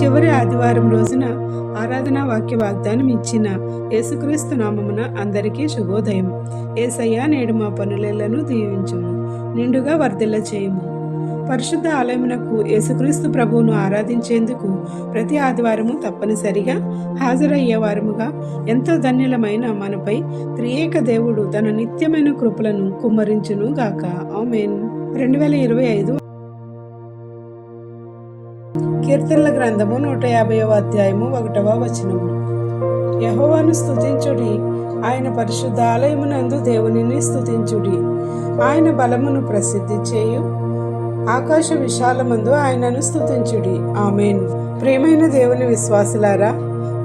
చివరి ఆదివారం రోజున ఆరాధనా వాక్య వాగ్దానం ఇచ్చిన యేసుక్రీస్తు నామమున అందరికీ శుభోదయం. ఏసయ్య నేడు మా పనులను దీవించుము నిండుగా వర్ధిల్ల చేయము. పరిశుద్ధ ఆలయమునకు యేసుక్రీస్తు ప్రభువును ఆరాధించేందుకు ప్రతి ఆదివారము తప్పనిసరిగా హాజరయ్యే వారముగా ఎంతో ధన్యులమైన మనపై త్రియేక దేవుడు తన నిత్యమైన కృపలను కుమ్మరించును గాక ఆమెన్. రెండు వేల ఇరవై ఐదు కీర్తనల గ్రంథము నూట యాభైవ అధ్యాయము ఒకటవ వచనము. యహోవాను స్తుతించుడి. ఆయన పరిశుద్ధ ఆలయమునందు దేవునిని స్థుతించుడి ఆయన బలమును ప్రసిద్ధి చేయు. ఆకాశ విశాలమందు ఆయనను స్తుతించుడి. ఆమెన్. ప్రేమైన దేవుని విశ్వాసులారా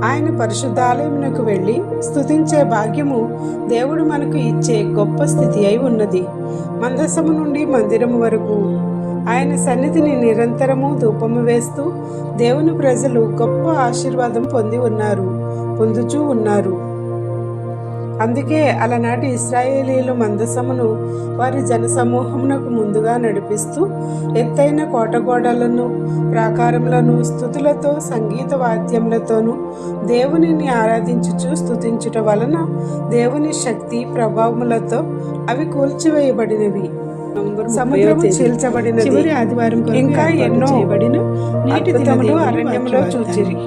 ఆయన పరిశుద్ధ ఆలయమునకు వెళ్ళి స్థుతించే భాగ్యము దేవుడు మనకు ఇచ్చే గొప్ప స్థితి అయి ఉన్నది. మందసము నుండి మందిరము వరకు ఆయన సన్నిధిని నిరంతరము ధూపము వేస్తూ దేవుని ప్రజలు గొప్ప ఆశీర్వాదం పొంది ఉన్నారు పొందుచూ ఉన్నారు. అందుకే అలనాటి ఇస్రాయేలీలు మందసమును వారి జనసమూహమునకు ముందుగా నడిపిస్తూ ఎత్తైన కోటగోడలను ప్రాకారములను స్థుతులతో సంగీత వాద్యములతోనూ దేవునిని ఆరాధించుచు స్థుతించుట వలన దేవుని శక్తి ప్రభావములతో అవి కూల్చివేయబడినవి. సముద్రము చీల్చబడిన చివరి ఆదివారం ఇంకా ఎన్నో నీటి దినములు అరణ్యములో చూచిరి.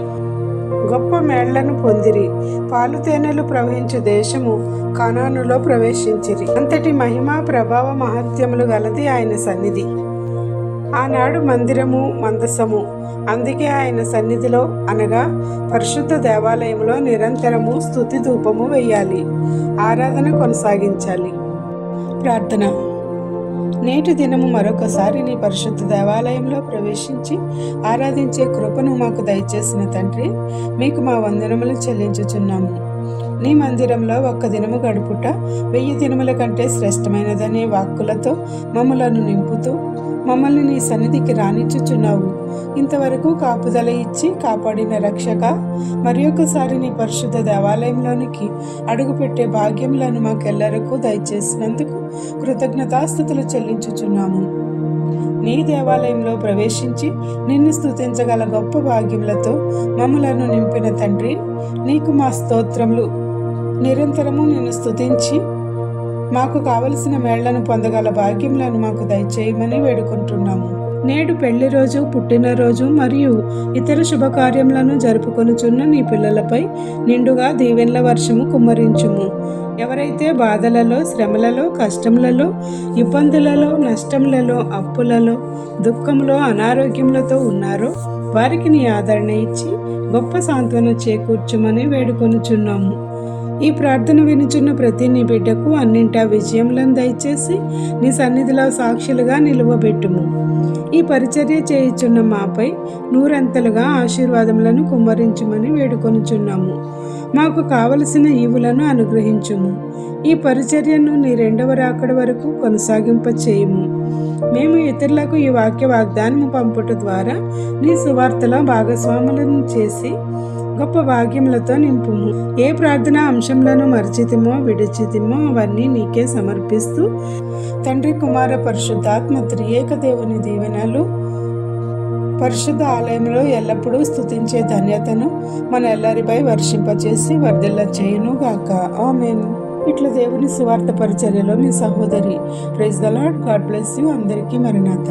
గొప్ప మేళ్ళను పొందిరి. పాలు తేనెలు ప్రవహించు దేశము కనానులో ప్రవేశించిరి. అంతటి మహిమ ప్రభావ మహత్యములు గలది ఆయన సన్నిధి. ఆనాడు మందిరము మందసము. అందుకే ఆయన సన్నిధిలో అనగా పరిశుద్ధ దేవాలయంలో నిరంతరము స్థుతి ధూపము వేయాలి. ఆరాధన కొనసాగించాలి. ప్రార్థన. నేటి దినము మరొకసారి నీ పరిశుద్ధ దేవాలయంలో ప్రవేశించి ఆరాధించే కృపను మాకు దయచేసిన తండ్రి మీకు మా వందనములు చెల్లించుచున్నాము. నీ మందిరంలో ఒక్క దినము గడుపుట వెయ్యి దినముల కంటే శ్రేష్టమైనదనే వాక్కులతో మమ్మలను నింపుతూ మమ్మల్ని నీ సన్నిధికి రాణించుచున్నావు ఇంతవరకు కాపుదల ఇచ్చి కాపాడిన రక్షక మరి ఒకసారి నీ పరిశుద్ధ దేవాలయంలోనికి అడుగుపెట్టే భాగ్యములను మాకెల్లరకు దయచేసినందుకు కృతజ్ఞతాస్థుతులు చెల్లించుచున్నాము. నీ దేవాలయంలో ప్రవేశించి నిన్ను స్థుతించగల గొప్ప భాగ్యములతో మమ్మలను నింపిన తండ్రి నీకు మా స్తోత్రములు. నిరంతరము నిన్ను స్తుతించి మాకు కావలసిన మేళ్ళను పొందగల భాగ్యములను మాకు దయచేయమని వేడుకుంటున్నాము. నేడు పెళ్ళి రోజు పుట్టినరోజు మరియు ఇతర శుభకార్యములను జరుపుకొనుచున్న నీ పిల్లలపై నిండుగా దీవెన్ల వర్షము కుమ్మరించుము. ఎవరైతే బాధలలో శ్రమలలో కష్టములలో ఇబ్బందులలో నష్టములలో అప్పులలో దుఃఖంలో అనారోగ్యములతో ఉన్నారో వారికి నీ ఆదరణ ఇచ్చి గొప్ప సాంత్వన చేకూర్చుమని వేడుకొనుచున్నాము. ఈ ప్రార్థన వినుచున్న ప్రతి నీ బిడ్డకు అన్నింటా విజయములను దయచేసి నీ సన్నిధిలో సాక్షులుగా నిలువబెట్టుము. ఈ పరిచర్య చేయుచున్న మాపై నూరంతలుగా ఆశీర్వాదములను కుమ్మరించుమని వేడుకొనుచున్నాము. మాకు కావలసిన ఈవులను అనుగ్రహించుము. ఈ పరిచర్యను నీ రెండవ రాకడ వరకు కొనసాగింపచేయుము. మేము ఇతరులకు ఈ వాక్య వాగ్దానము పంపుట ద్వారా నీ సువార్తలో భాగస్వాములను చేసి గొప్ప భాగ్యములతో నింపుము. ఏ ప్రార్థన అంశంలను మర్చితిమో విడిచితిమో అవన్నీ నీకే సమర్పిస్తూ తండ్రి కుమార పరిశుద్ధాత్మ త్రియేక దేవుని దీవెనలు పరిశుద్ధ ఆలయంలో ఎల్లప్పుడూ స్థుతించే ధన్యతను మన ఎల్లరిపై వర్షింపచేసి వర్ధిల్ల చేయును గాక ఆమెన్. ఇట్లా దేవుని సువార్త పరిచర్యలో మీ సహోదరి praise the lord God bless you. అందరికీ మరినాథ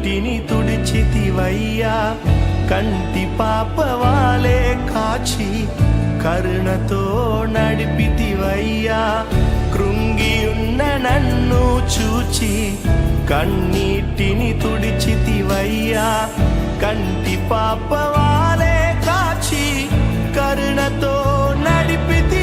కన్నీటిని తుడిచితివయ్యా. కంటి పాపవాలే కాచి కరుణతో నడిపితివయ్యా. కృంగి ఉన్న నన్ను చూచి కన్నీటిని తుడిచితివయ్యా. కంటి పాపవాలే కాచి కరుణతో నడిపితి